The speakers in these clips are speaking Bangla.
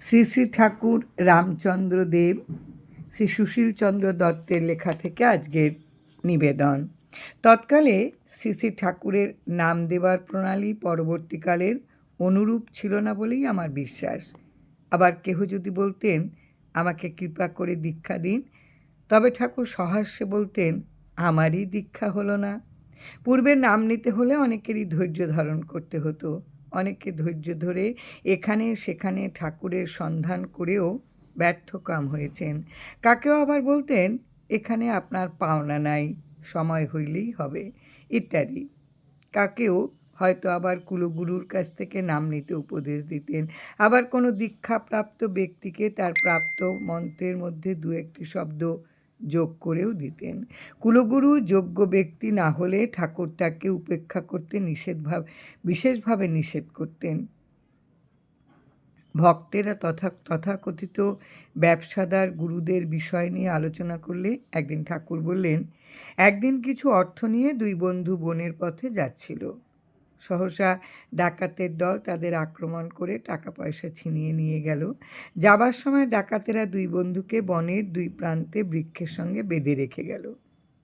শ্রী শ্রী ঠাকুর রামচন্দ্র দেব শ্রী সুশীলচন্দ্র দত্তের লেখা থেকে আজকের নিবেদন। তৎকালে শ্রী শ্রী ঠাকুরের নাম দেবার প্রণালী পরবর্তীকালের অনুরূপ ছিল না বলেই আমার বিশ্বাস। আবার কেহ যদি বলতেন, আমাকে কৃপা করে দীক্ষা দিন। তবে ঠাকুর সহাস্যে বলতেন, আমারই দীক্ষা হলো না। পূর্বে নাম নিতে হলে অনেকেরই ধৈর্য ধারণ করতে হতো। অনেকে ধৈর্য ধরে এখানে সেখানে ঠাকুরের সন্ধান করেও ব্যর্থ কাম হয়েছেন। কাকেও আবার বলতেন, এখানে আপনার পাওনা নাই, সময় হইলেই হবে, ইত্যাদি। কাকেও হয়তো আবার কুলগুরুর কাছ থেকে নাম নিতে উপদেশ দিতেন। আবার কোনো দীক্ষাপ্রাপ্ত ব্যক্তিকে তার প্রাপ্ত মন্ত্রের মধ্যে দু একটি শব্দ যোগ করেও দিতেন। কুলগুরু যোগ্য ব্যক্তি না হলে ঠাকুর তাকে উপেক্ষা করতে নিষেধভাবে, বিশেষভাবে নিষেধ করতেন। ভক্তেরা তথা, তথাকথিত ব্যবসাদার গুরুদের বিষয় নিয়ে আলোচনা করলে একদিন ঠাকুর বললেন, একদিন কিছু অর্থ নিয়ে দুই বন্ধু বনের পথে যাচ্ছিল। সহসা ডাকাতের দল তাদের আক্রমণ করে টাকা পয়সা ছিনিয়ে নিয়ে গেল। যাবার সময় ডাকাতেরা দুই বন্ধুকে বনের দুই প্রান্তে বৃক্ষের সঙ্গে বেঁধে রেখে গেল।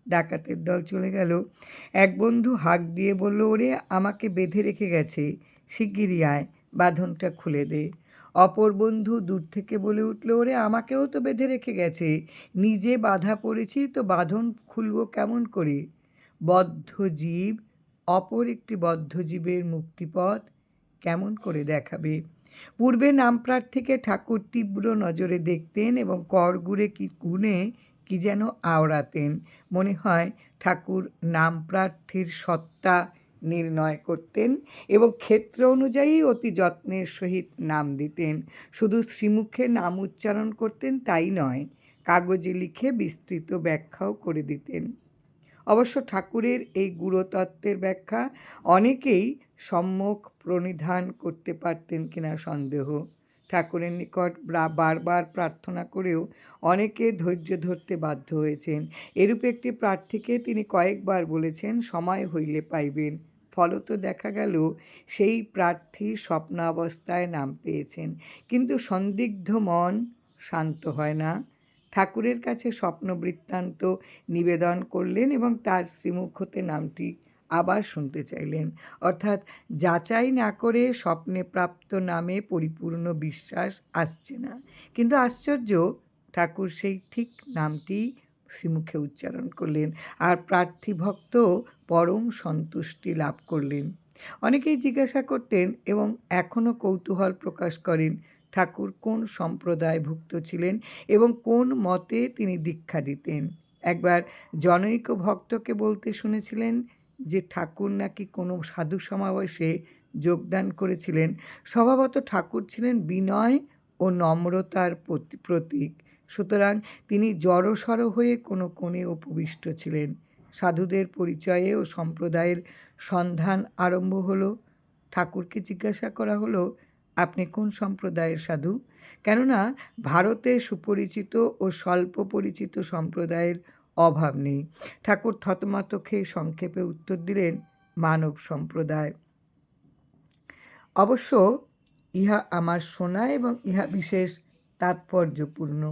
ডাকাতের দল চলে গেল। এক বন্ধু হাঁক দিয়ে বলল, ওরে, আমাকে বেঁধে রেখে গেছে। শিগগিরই আয়, বাঁধনটা খুলে দে। অপর বন্ধু দূর থেকে বলে উঠল, ওরে, আমাকেও তো বেঁধে রেখে গেছে। নিজে বাধা পড়েছি, তো বাঁধন খুলব কেমন করে? বদ্ধ জীব অপর একটি বদ্ধজীবের মুক্তিপথ কেমন করে দেখাবে? পূর্বে নামপ্রার্থীকে ঠাকুর তীব্র নজরে দেখতেন এবং করগুড়ে কি গুণে কি যেন আওড়াতেন। মনে হয় ঠাকুর নামপ্রার্থীর সত্তা নির্ণয় করতেন এবং ক্ষেত্র অনুযায়ী অতি যত্নের সহিত নাম দিতেন। শুধু শ্রীমুখে নাম উচ্চারণ করতেন তাই নয়, কাগজে লিখে বিস্তৃত ব্যাখ্যাও করে দিতেন। অবশ্য ঠাকুরের এই গুরুতত্ত্বের ব্যাখ্যা অনেকেই সম্মুখ প্রণিধান করতে পারতেন কিনা সন্দেহ। ঠাকুরের নিকট বারবার প্রার্থনা করেও অনেকে ধৈর্য ধরতে বাধ্য হয়েছেন। এরূপ একটি প্রার্থীকে তিনি কয়েকবার বলেছেন, সময় হইলে পাইবেন। ফলত দেখা গেল, সেই প্রার্থী স্বপ্নাবস্থায় নাম পেয়েছেন। কিন্তু সন্দিগ্ধ মন শান্ত হয় না। ঠাকুরের কাছে স্বপ্ন বৃত্তান্ত নিবেদন করলেন এবং তার শ্রীমুখ হতে নামটি আবার শুনতে চাইলেন। অর্থাৎ যাচাই না করে স্বপ্নে প্রাপ্ত নামে পরিপূর্ণ বিশ্বাস আসছে না। কিন্তু আশ্চর্য, ঠাকুর সেই ঠিক নামটি শ্রীমুখে উচ্চারণ করলেন আর প্রার্থী ভক্ত পরম সন্তুষ্টি লাভ করলেন। অনেকেই জিজ্ঞাসা করতেন এবং এখনও কৌতূহল প্রকাশ করেন ঠাকুর কোন সম্প্রদায়ভুক্ত ছিলেন এবং কোন মতে তিনি দীক্ষা দিতেন? একবার জনৈক ভক্তকে বলতে শুনেছিলেন যে, ঠাকুর নাকি কোনো সাধু সমাবেশে যোগদান করেছিলেন। স্বভাবত ঠাকুর ছিলেন বিনয় ও নম্রতার প্রতীক। সুতরাং তিনি জড়সড় হয়ে কোনো কোণে উপবিষ্ট ছিলেন। সাধুদের পরিচয়ে ও সম্প্রদায়ের সন্ধান আরম্ভ হলো। ঠাকুরকে জিজ্ঞাসা করা হলো আপনি কোন সম্প্রদায়ের সাধু? কেননা ভারতে সুপরিচিত ও স্বল্প পরিচিত সম্প্রদায়ের অভাব নেই। ঠাকুর থতমত খেয়ে সংক্ষেপে উত্তর দিলেন, মানব সম্প্রদায়। অবশ্য ইহা আমার শোনা এবং ইহা বিশেষ তাৎপর্যপূর্ণ।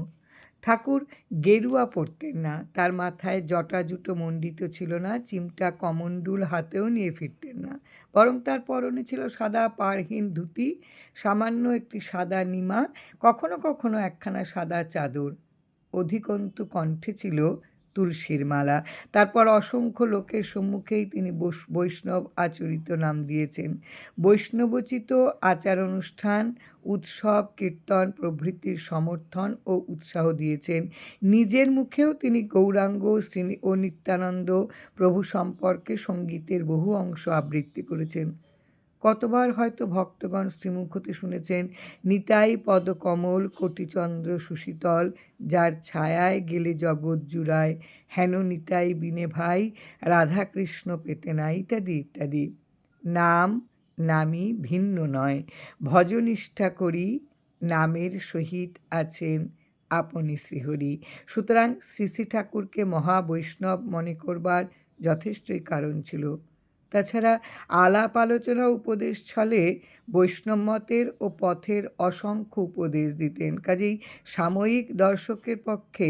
ঠাকুর গেরুয়া পরতেন না। তার মাথায় জটা জুটো মণ্ডিত ছিল না, চিমটা কমণ্ডুল হাতেও নিয়ে ফিরতেন না। বরং তার পরনে ছিল সাদা পাড়হীন ধুতি, সামান্য একটি সাদা নিমা, কখনো কখনো একখানা সাদা চাদর। অধিকন্তু কণ্ঠে ছিল তুলসীর মালা। তারপর অসংখ্য লোকের সম্মুখেই তিনি বৈষ্ণব আচরিত নাম দিয়েছেন। বৈষ্ণবচিত আচার অনুষ্ঠান উৎসব, কীর্তন, প্রভৃতির সমর্থন ও উৎসাহ দিয়েছেন। নিজের মুখেও তিনি গৌরাঙ্গ শ্রী ও নিত্যানন্দ প্রভু সম্পর্কে সঙ্গীতের বহু অংশ আবৃত্তি করেছেন। কতবার হয়তো ভক্তগণ শ্রীমুখতে শুনেছেন, নিতাই পদকমল কোটিচন্দ্র সুশীতল, যার ছায়ায় গেলে জগৎ জুড়ায়, হেন নিতাই বিনে ভাই, রাধাকৃষ্ণ পেতে না ইত্যাদি ইত্যাদি। নাম, নামই ভিন্ন নয়। ভজনিষ্ঠা করি, নামের সহিত আছেন আপনি শ্রীহরি। সুতরাং শ্রী শ্রী ঠাকুরকে মহাবৈষ্ণব মনে করবার যথেষ্টই কারণ ছিল। তাছাড়া আলাপ আলোচনা উপদেশ ছলে বৈষ্ণব মতের ও পথের অসংখ্য উপদেশ দিতেন। কাজেই সাময়িক দর্শকের পক্ষে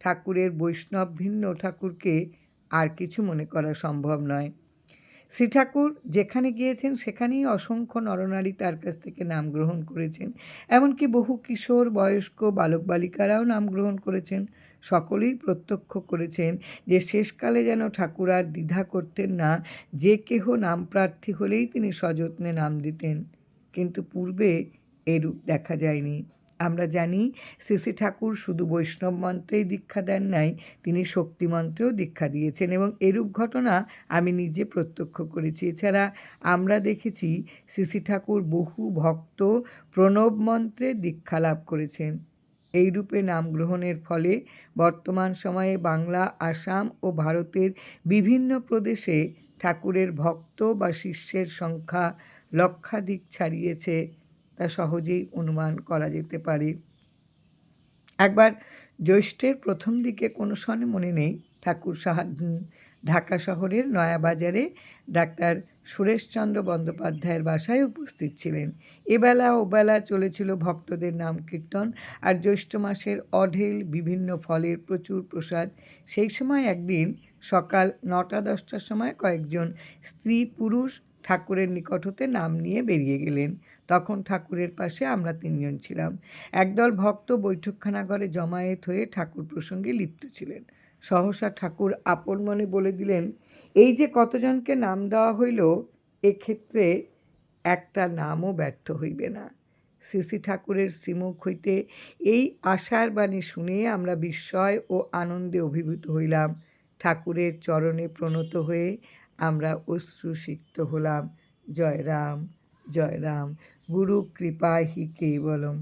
ঠাকুরের বৈষ্ণব ভিন্ন ঠাকুরকে আর কিছু মনে করা সম্ভব নয়। শ্রী ঠাকুর যেখানে গিয়েছেন, সেখানেই অসংখ্য নরনারী তার কাছ থেকে নাম গ্রহণ করেছেন। এমনকি বহু কিশোর, বয়স্ক বালক বালিকারাও নাম গ্রহণ করেছেন, সকলেই প্রত্যক্ষ করেছেন যে শেষকালে যেন ঠাকুর আর দ্বিধা করতেন না, যে কেহ নাম প্রার্থী হলেই তিনি সযত্নে নাম দিতেন। কিন্তু পূর্বে এরূপ দেখা যায়নি। আমরা জানি শ্রী ঠাকুর শুধু বৈষ্ণব মন্ত্রেই দীক্ষা দেন নাই, তিনি শক্তি মন্ত্রেও দীক্ষা দিয়েছেন এবং এরূপ ঘটনা আমি নিজে প্রত্যক্ষ করেছি। এছাড়া আমরা দেখেছি শ্রী ঠাকুর বহু ভক্ত প্রণব মন্ত্রে দীক্ষা লাভ করেছেন। এই রূপে নাম গ্রহণের ফলে বর্তমান সময়ে বাংলা, আসাম ও ভারতের বিভিন্ন প্রদেশে ঠাকুরের ভক্ত বা শিষ্যের সংখ্যা লক্ষাধিক ছাড়িয়েছে। তা সহজেই অনুমান করা যেতে পারে। একবার জ্যৈষ্ঠের প্রথম দিকে কোনো সনে মনে নেই, ঠাকুর সাহা ঢাকা শহরের নয়াবাজারে ডাক্তার সুরেশচন্দ্র বন্দ্যোপাধ্যায়ের বাসায় উপস্থিত ছিলেন। এবেলা ওবেলা চলেছিল ভক্তদের নাম কীর্তন আর জ্যৈষ্ঠ মাসের অঢেল বিভিন্ন ফলের প্রচুর প্রসাদ। সেই সময় একদিন সকাল নটা দশটার সময় কয়েকজন স্ত্রী পুরুষ ঠাকুরের নিকট হতে নাম নিয়ে বেরিয়ে গেলেন। তখন ঠাকুরের পাশে আমরা তিনজন ছিলাম। একদল ভক্ত বৈঠকখানা ঘরে জমায়েত হয়ে ঠাকুর প্রসঙ্গে লিপ্ত ছিলেন। সহসা ঠাকুর আপন মনে বলে দিলেন, এই যে কতজনকে নাম দেওয়া হইল এক্ষেত্রে একটা নামও ব্যর্থ হইবে না শ্রী ঠাকুরের শ্রীমুখ হইতে এই আশার বাণী শুনে আমরা বিস্ময় ও আনন্দে অভিভূত হইলাম। ঠাকুরের চরণে প্রণত হয়ে আমরা অশ্রুসিক্ত হলাম। জয় রাম জয় রাম গুরু কৃপা হি কেবলম।